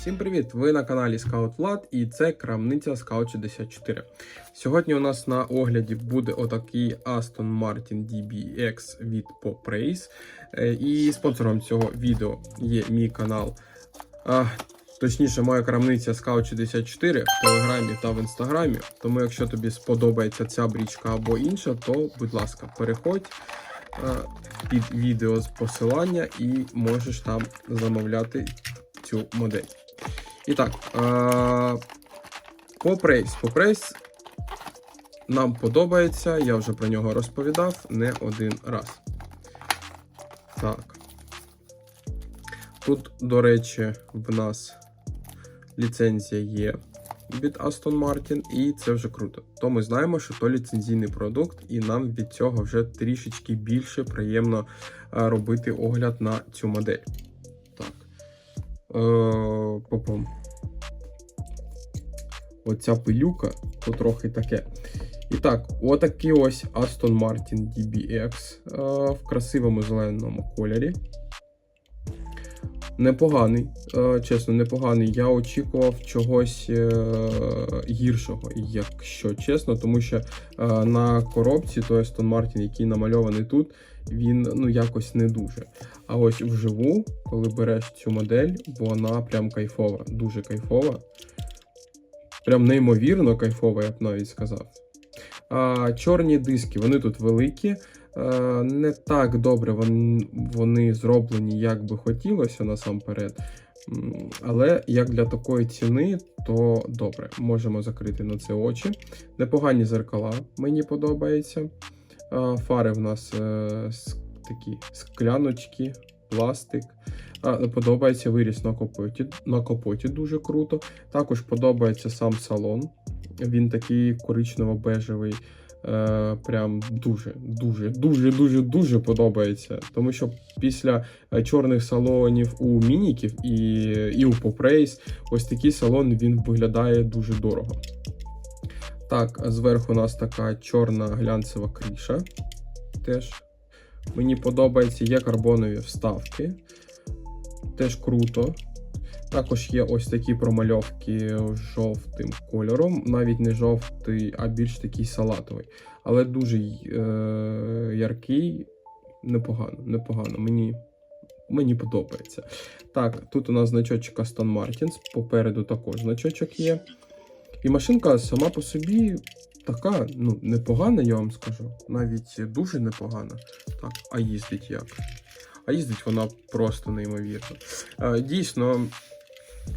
Всім привіт! Ви на каналі Scout Влад і це крамниця Scout 64. Сьогодні у нас на огляді буде отакий Aston Martin DBX від Poprace. Е, І спонсором цього відео є мій канал. А, точніше, моя крамниця Scout 64 в Телеграмі та в Інстаграмі. Тому, якщо тобі сподобається ця брічка або інша, то будь ласка, переходь е, під відео з посилання і можеш там замовляти цю модель. І так, Попрейс. Попрейс нам подобається, я вже про нього розповідав не один раз. Так. Тут, до речі, в нас ліцензія є від Aston Martin, і це вже круто. То ми знаємо, що то ліцензійний продукт, і нам від цього вже трішечки більше приємно е, робити огляд на цю модель. Так. Е, попом. Оця пилюка, то трохи таке. І так, отакий ось Aston Martin DBX е, в красивому зеленому кольорі. Непоганий, е, чесно, непоганий. Я очікував чогось е, гіршого, якщо чесно, тому що е, на коробці той Aston Martin, який намальований тут, він ну якось не дуже. А ось вживу, коли береш цю модель, вона прям кайфова, дуже кайфова. Прям неймовірно кайфова, я б навіть сказав. А, Чорні диски, вони тут великі. Е, Не так добре вони, зроблені, як би хотілося насамперед. Але як для такої ціни, то добре. Можемо закрити на це очі. Непогані зеркала, мені подобається. Е, Фари в нас е, такі скляночки, пластик. Подобається виріс на капоті, на капоті дуже круто. Також подобається сам салон. Він такий коричнево-бежевий. Е, прям дуже, дуже, дуже, дуже, дуже подобається. Тому що після е, чорних салонів у мініків і, і у Попрейс, ось такий салон він виглядає дуже дорого. Так, зверху у нас така чорна глянцева криша. Теж мені подобається, є карбонові вставки. Теж круто. Також є ось такі промальовки жовтим кольором, навіть не жовтий, а більш такий салатовий. Але дуже е, яркий, непогано, непогано. Мені, мені подобається. Так, тут у нас значочок Aston Martin, попереду також значочок є. І машинка сама по собі така, ну, непогана, я вам скажу. Навіть дуже непогана. Так, а їздить як? А їздить вона просто неймовірно. Е, Дійсно,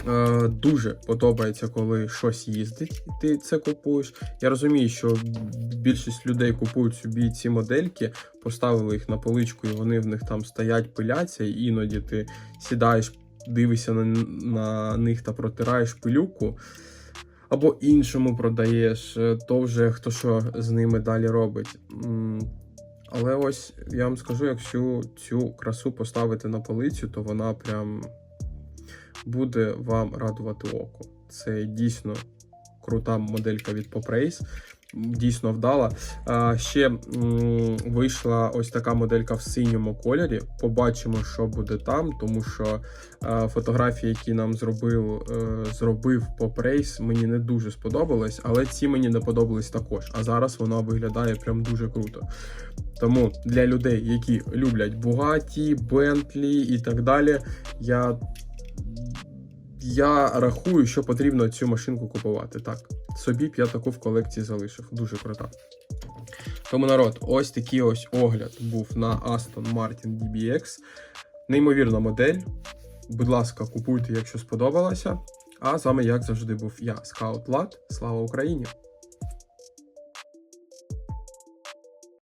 е, дуже подобається, коли щось їздить, і ти це купуєш. Я розумію, що більшість людей купують собі ці модельки, поставили їх на поличку, і вони в них там стоять, пиляться, і іноді ти сідаєш, дивишся на, на них та протираєш пилюку. Або іншому продаєш, е, то вже хто що з ними далі робить. Але ось я вам скажу, якщо цю красу поставити на полицю, то вона прям буде вам радувати око. Це дійсно крута моделька від Poprace. Дійсно вдала. А, ще м, вийшла ось така моделька в синьому кольорі. Побачимо, що буде там, тому що е, фотографії, які нам зробив, е, зробив Poprace, мені не дуже сподобались, але ці мені не подобались також. А зараз вона виглядає прям дуже круто. Тому для людей, які люблять Bugatti, Bentley і так далі, я, я рахую, що потрібно цю машинку купувати. Так, собі б я таку в колекції залишив. Дуже крута. Тому народ, ось такий ось огляд був на Aston Martin DBX. Неймовірна модель. Будь ласка, купуйте, якщо сподобалося. А з вами, як завжди, був я, Скаут Лад. Слава Україні!